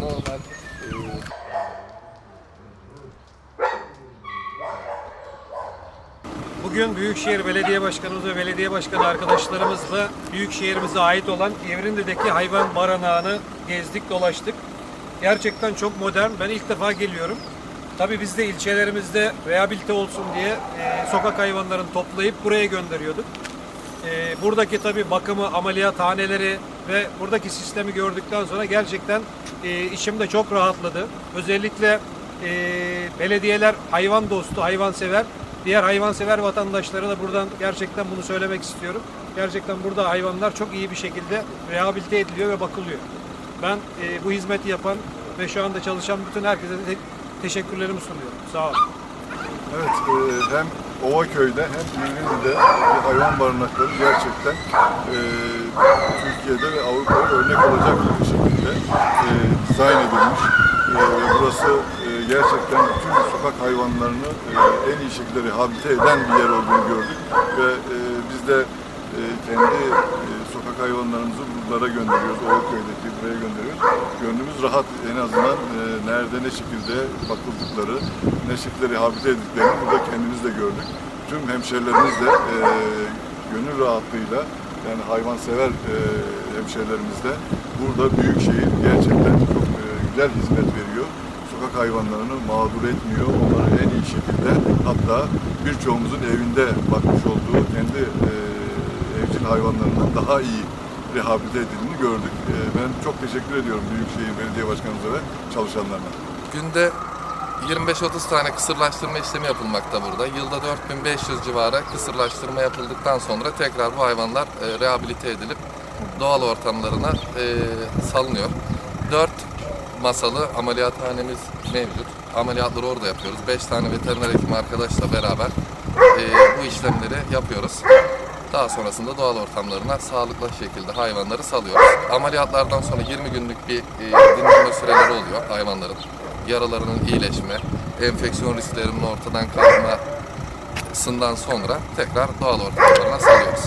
normal. Bugün Büyükşehir Belediye Başkanımız ve belediye başkanı arkadaşlarımızla Büyükşehir'imize ait olan Evrinde'deki hayvan barınağını gezdik, dolaştık. Gerçekten çok modern. Ben ilk defa geliyorum. Tabii biz de ilçelerimizde rehabilite olsun diye e, sokak hayvanlarını toplayıp buraya gönderiyorduk. E, buradaki tabii bakımı, ameliyathaneleri ve buradaki sistemi gördükten sonra gerçekten e, içim de çok rahatladı. Özellikle e, belediyeler hayvan dostu, hayvansever. Diğer hayvansever vatandaşlara da buradan gerçekten bunu söylemek istiyorum. Gerçekten burada hayvanlar çok iyi bir şekilde rehabilite ediliyor ve bakılıyor. Ben e, bu hizmeti yapan ve şu anda çalışan bütün herkese te- teşekkürlerimi sunuyorum. Sağ olun. Evet, e, hem Ovaköy'de hem İrvin'de bir hayvan barınakları gerçekten e, Türkiye'de ve Avrupa'ya örnek olacak bir şekilde e, dizayn edilmiş. E, burası e, gerçekten bütün sokak hayvanlarını e, en iyi şekilde rehabilite eden bir yer olduğunu gördük ve e, biz de e, kendi e, sokak hayvanlarımızı buralara gönderiyoruz, Ovaköy'deki buraya gönderiyoruz. Gönlümüz rahat en azından e, nerede ne şekilde bakıldıkları, ne şekilde rehabilite edildiklerini burada kendimiz de gördük. Tüm hemşerilerimiz de e, gönül rahatlığıyla yani hayvansever e, hemşerilerimiz de burada Büyükşehir gerçekten çok e, güzel hizmet veriyor. Sokak hayvanlarını mağdur etmiyor. Onları en iyi şekilde hatta birçoğumuzun evinde bakmış olduğu kendi e, evcil hayvanlarından daha iyi rehabilite edildiğini gördük. E, ben çok teşekkür ediyorum Büyükşehir Belediye Başkanımıza ve çalışanlarına. Günde 25-30 tane kısırlaştırma işlemi yapılmakta burada. Yılda 4500 civarı kısırlaştırma yapıldıktan sonra tekrar bu hayvanlar e, rehabilite edilip doğal ortamlarına e, salınıyor. 4 masalı ameliyathanemiz mevcut. Ameliyatları orada yapıyoruz. 5 tane veteriner hekim arkadaşla beraber e, bu işlemleri yapıyoruz. Daha sonrasında doğal ortamlarına sağlıklı şekilde hayvanları salıyoruz. Ameliyatlardan sonra 20 günlük bir e, dinlenme süreleri oluyor hayvanların. Yaralarının iyileşme, enfeksiyon risklerinin ortadan kalkmasından sonra tekrar doğal ortamlarına salıyoruz.